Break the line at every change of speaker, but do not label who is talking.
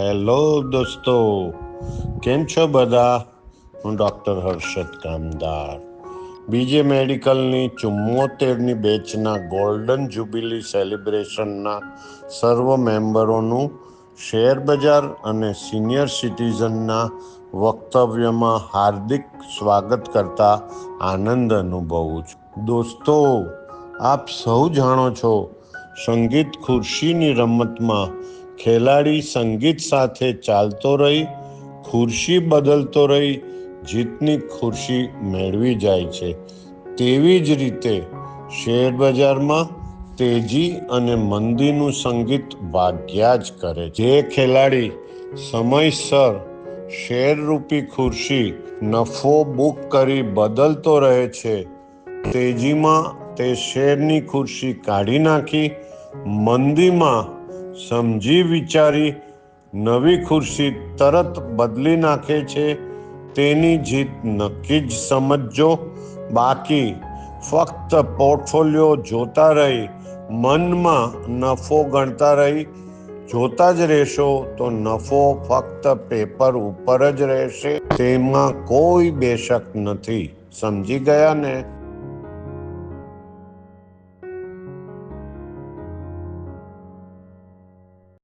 Hello દોસ્તો, કેમ છો બધા? હું ડૉક્ટર હર્ષદ કામદાર. બીજે મેડિકલની ચુમ્મોતેરની બેચના ગોલ્ડન જ્યુબિલી સેલિબ્રેશનના સર્વ મેમ્બરોનું શેર બજાર અને સિનિયર સિટીઝનના વક્તવ્યમાં હાર્દિક સ્વાગત કરતા આનંદ અનુભવું છું. દોસ્તો, આપ સૌ જાણો છો, સંગીત ખુરશીની રમતમાં ખેલાડી સંગીત સાથે ચાલતો રહી, ખુરશી બદલતો રહી, જીતની ખુરશી મેળવી જાય છે. તેવી જ રીતે શેર બજારમાં તેજી અને મંદીનું સંગીત ભાગ્યા જ કરે જે ખેલાડી સમયસર શેરરૂપી ખુરશી, નફો બુક કરી બદલતો રહે છે, તેજીમાં તે શેરની ખુરશી કાઢી નાખી, મંદીમાં સમજી વિચારી નવી ખુરશી તરત બદલી નાખે છે. તેની જીત નક્કી જ સમજજો. બાકી ફક્ત પોર્ટફોલિયો જોતા રહી, મનમાં નફો ગણતા રહી. જોતા જ રહેશો તો નફો ફક્ત પેપર ઉપર જ રહેશે. તેમાં કોઈ બેશક નથી. સમજી ગયા ને?